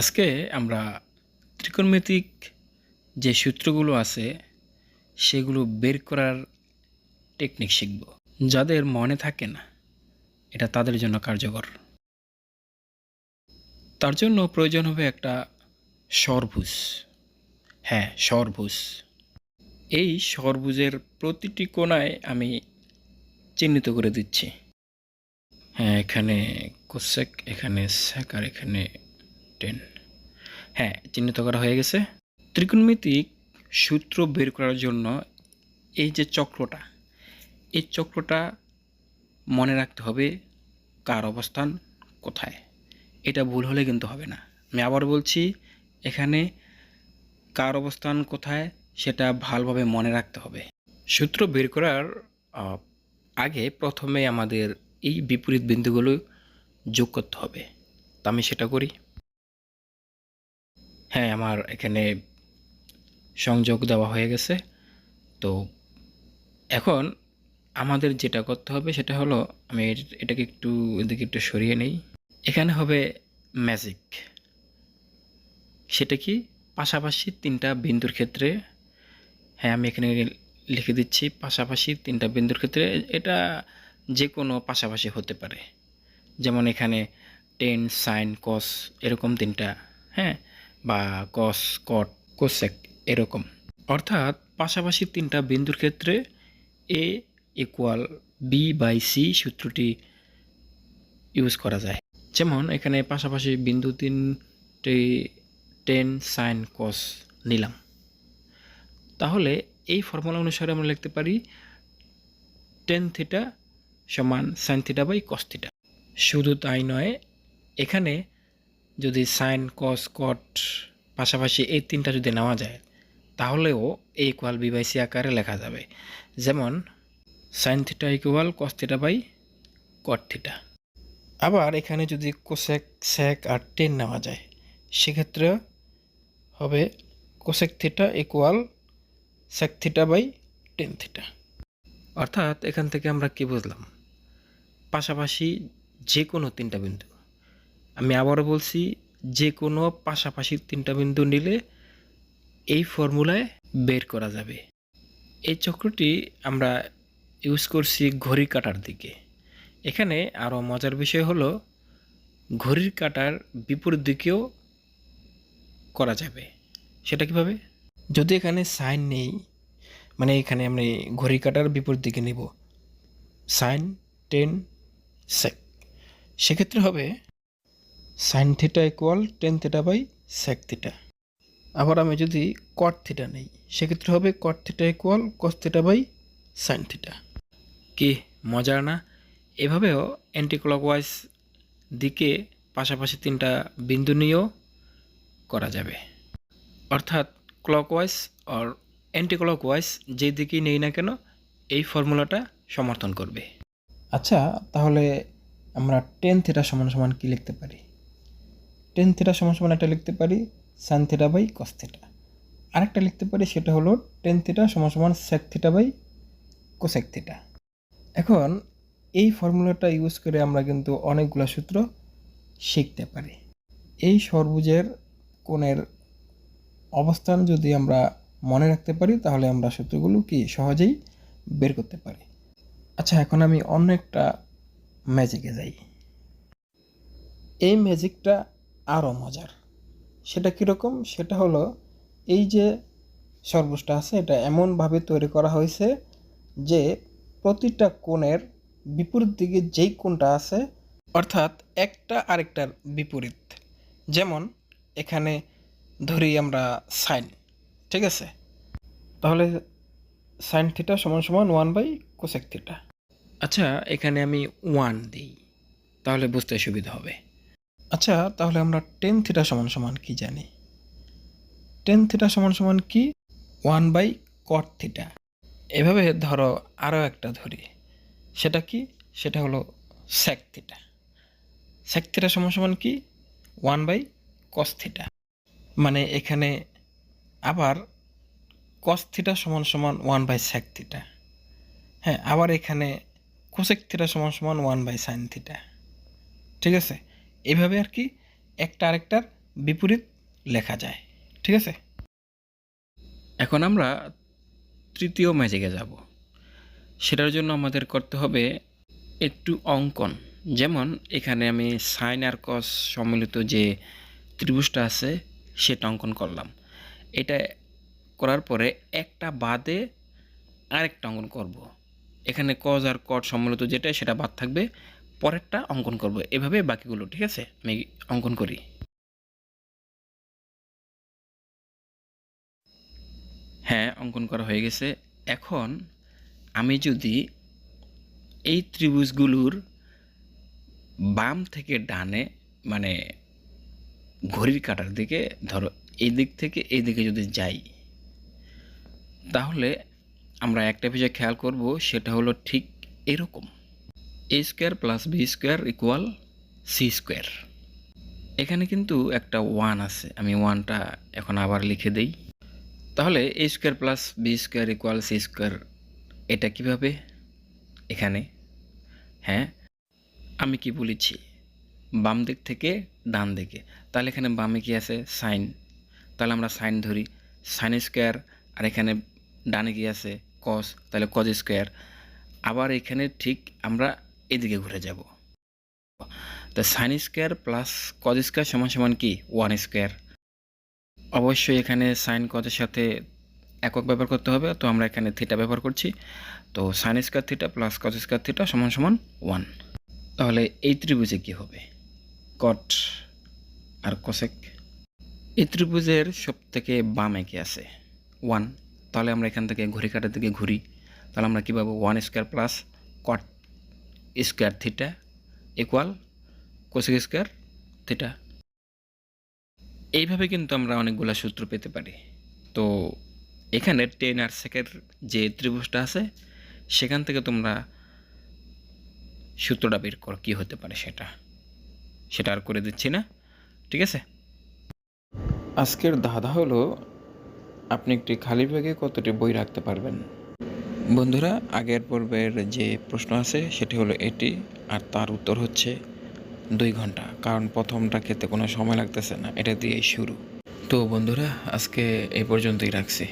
আজকে আমরা ত্রিকোণমিতিক যে সূত্রগুলো আছে, সেগুলো বের করার টেকনিক শিখব। যাদের মনে থাকে না, এটা তাদের জন্য কার্যকর। তার জন্য প্রয়োজন হবে একটা সরভুজ হ্যাঁ সরভুজ এই সরভুজের প্রতিটি কোণায় আমি চিহ্নিত করে দিচ্ছি। হ্যাঁ এখানে কোসেক, এখানে সেক আর এখানে টেন হ্যাঁ চিহ্নিত করা হয়ে গেছে। ত্রিকোণমিতিক সূত্র বের করার জন্য এই যে চক্রটা, এই চক্রটা মনে রাখতে হবে কার অবস্থান কোথায়। এটা ভুল হলে কিন্তু হবে না। আমি আবার বলছি, এখানে কার অবস্থান কোথায় সেটা ভালোভাবে মনে রাখতে হবে। সূত্র বের করার আগে প্রথমে আমাদের এই বিপরীত বিন্দুগুলো যোগ করতে হবে। তো আমি সেটা করি। হ্যাঁ আমার এখানে সংযোগ দেওয়া হয়ে গেছে। তো এখন আমাদের যেটা করতে হবে সেটা হলো, আমি এট- এটাকে একটু এদিকে একটু সরিয়ে নেই। এখানে হবে ম্যাজিক সেটা কি? পাশাপাশি তিনটা বিন্দুর ক্ষেত্রে হ্যাঁ আমি এখানে লিখে দিচ্ছি, পাশাপাশি তিনটা বিন্দুর ক্ষেত্রে, এটা যে কোনো পাশাপাশি হতে পারে। যেমন এখানে টেন, সাইন কস এরকম তিনটা হ্যাঁ। বা কস কট কোসেক এরকম। অর্থাৎ পাশাপাশি তিনটা বিন্দুর ক্ষেত্রে A equal B by C সূত্রটি ইউজ করা যায়। যেমন এখানে পাশাপাশি বিন্দু তিনটি টেন সাইন কস নিলাম। তাহলে এই ফর্মুলা অনুসারে আমরা লিখতে পারি টেন থিটা সমান sine theta by cos theta শুধু তাই নয়, এখানে যদি সাইন কস কট পাশাপাশি এই তিনটা যদি নেওয়া যায়, তাহলেও এ ইকুয়াল বি বাই আকারে লেখা যাবে। যেমন sine theta equal cos theta by cot theta আবার এখানে যদি কোসেক সেক আর টেন নেওয়া যায়, সেক্ষেত্রে হবে cosec theta equal sec theta by tan theta অর্থাৎ এখান থেকে আমরা কি বুঝলাম? পাশাপাশি যে কোনো তিনটা বিন্দু। আমি আবারও বলছি যে কোনো পাশাপাশি তিনটা বিন্দু নিলে এই ফর্মুলায় বের করা যাবে। এই চক্রটি আমরা ইউজ করছি ঘড়ি কাটার দিকে। এখানে আরও মজার বিষয় হলো, ঘড়ির কাটার বিপরীত দিকেও করা যাবে। সেটা কীভাবে? যদি এখানে সাইন নেই মানে এখানে আমরা ঘড়ি কাটার বিপরীত দিকে নেব, সাইন টেন সেক সেক্ষেত্রে হবে sine theta equal tan theta by sec theta আবার আমি যদি কট থিটা নেই, সেক্ষেত্রে হবে cot theta equal cos theta by sine theta কি মজার না? এভাবেও অ্যান্টি ক্লকওয়াইজ দিকে পাশাপাশি তিনটা বিন্দু নিয়েও করা যাবে। অর্থাৎ ক্লকওয়াইজ অর অ্যান্টি ক্লকওয়াইজ যেই দিকেই নেই না কেন, এই ফর্মুলাটা সমর্থন করবে। আচ্ছা তাহলে আমরা টেন থিটা সমান সমান কী লিখতে পারি? টেন থিটা সমান সমান একটা লিখতে পারি sine theta by cos theta আরেকটা লিখতে পারি সেটা হলো টেন থিটা সমান সমান sec theta by cosec theta এখন এই ফর্মুলাটা ইউজ করে আমরা কিন্তু অনেকগুলো সূত্র শিখতে পারি। এই সর্বুজের কোণের অবস্থান যদি আমরা মনে রাখতে পারি, তাহলে আমরা সূত্রগুলো কি সহজেই বের করতে পারি। আচ্ছা এখন আমি অন্য একটা ম্যাজিকে যাই। এই ম্যাজিকটা আরও মজার। সেটা কীরকম? সেটা হলো এই যে সর্বসটা আছে, এটা এমনভাবে তৈরি করা হয়েছে যে প্রতিটা কোণের বিপরীত দিকে যেই কোণটা আছে, অর্থাৎ একটা আরেকটার বিপরীত। যেমন এখানে ধরি আমরা সাইন ঠিক আছে? তাহলে সাইন থিটা সমান সমান ওয়ান বাই কোসেক থিটা আচ্ছা এখানে আমি ওয়ান দিই, তাহলে বুঝতে সুবিধা হবে। আচ্ছা তাহলে আমরা টেন থিটা সমান সমান কি জানি? টেন থিটা সমান সমান কি? ওয়ান বাই কট থিটা এভাবে ধরো আরও একটা ধরি। সেটা কি? সেটা হলো স্যাক থিটা স্যাক থিটা সমান সমান কি? ওয়ান বাই কস থিটা মানে এখানে আবার কস থিটা সমান সমান ওয়ান বাই স্যাক থিটা হ্যাঁ আবার এখানে কোসেক থিটা সমান সমান ওয়ান বাই সাইন থিটা ঠিক আছে? এইভাবে আর কি একটা আরেকটার বিপরীত লেখা যায়। ঠিক আছে? এখন আমরা তৃতীয় ম্যাজিকে যাব। সেটার জন্য আমাদের করতে হবে একটু অঙ্কন। যেমন এখানে আমি সাইন আর কস সম্মিলিত যে ত্রিভুজটা আছে, সেটা অঙ্কন করলাম। এটা করার পরে একটা বাদে আরেকটা অঙ্কন করব। এখানে কজ আর কট সম্মিলিত যেটা, সেটা বাদ থাকবে। পরেরটা অঙ্কন করব। এভাবে বাকিগুলো, ঠিক আছে? আমি অঙ্কন করি। হ্যাঁ অঙ্কন করা হয়ে গেছে। এখন আমি যদি এই ত্রিভুজগুলোর বাম থেকে ডানে মানে ঘড়ির কাটার দিকে, ধরো, এই দিক থেকে এই দিকে যদি যাই, তাহলে আমরা একটা বিষয় খেয়াল করব, সেটা হলো ঠিক এরকম। A square plus B square equal C square এখানে কিন্তু একটা ওয়ান আছে, আমি ওয়ানটা এখন আবার লিখে দেই। তাহলে A square plus B square equal C square এটা কীভাবে? এখানে। হ্যাঁ আমি কি বলেছি? বাম দিক থেকে ডান দিকে। তাহলে এখানে বামে কি আছে? সাইন তাহলে আমরা সাইন ধরি। সাইন স্কোয়ার আর এখানে ডানে কি আছে? কস তাহলে কজ স্কোয়ার আবার এখানে ঠিক আমরা এদিকে ঘুরে যাব। তা sine square plus cos square সমান সমান কি? ওয়ান স্কোয়ার অবশ্যই এখানে সাইন কজের সাথে একক ব্যবহার করতে হবে, তো আমরা এখানে থিটা ব্যবহার করছি। তো sine square theta plus cos square theta সমান সমান ওয়ান তাহলে এই ত্রিভুজে কি হবে? কট আর কোসেক এই ত্রিভুজের সব থেকে বামে কি আছে ওয়ান তাহলে আমরা এখান থেকে ঘড়ি কাটার দিকে ঘুরি। তাহলে আমরা কী পাবো? One square plus cot square theta equal cosec square theta এইভাবে কিন্তু আমরা অনেকগুলো সূত্র পেতে পারি। তো এখানে টেন আর সেকের যে ত্রিভুজটা আছে, সেখান থেকে তোমরা সূত্রটা বের করো, কী হতে পারে সেটা। সেটা আর করে দিচ্ছি না, ঠিক আছে? আজকের ধাঁধা হলো, আপনি একটি খালি ব্যাগে কতটি বই রাখতে পারবেন? বন্ধুরা, আগের পর্বের যে প্রশ্ন আছে সেটি হলো এটি, আর তার উত্তর হচ্ছে দুই ঘণ্টা, কারণ প্রথমটা খেতে কোনো সময় লাগতেছে না, এটা দিয়েই শুরু। তো বন্ধুরা, আজকে এই পর্যন্তই রাখছি।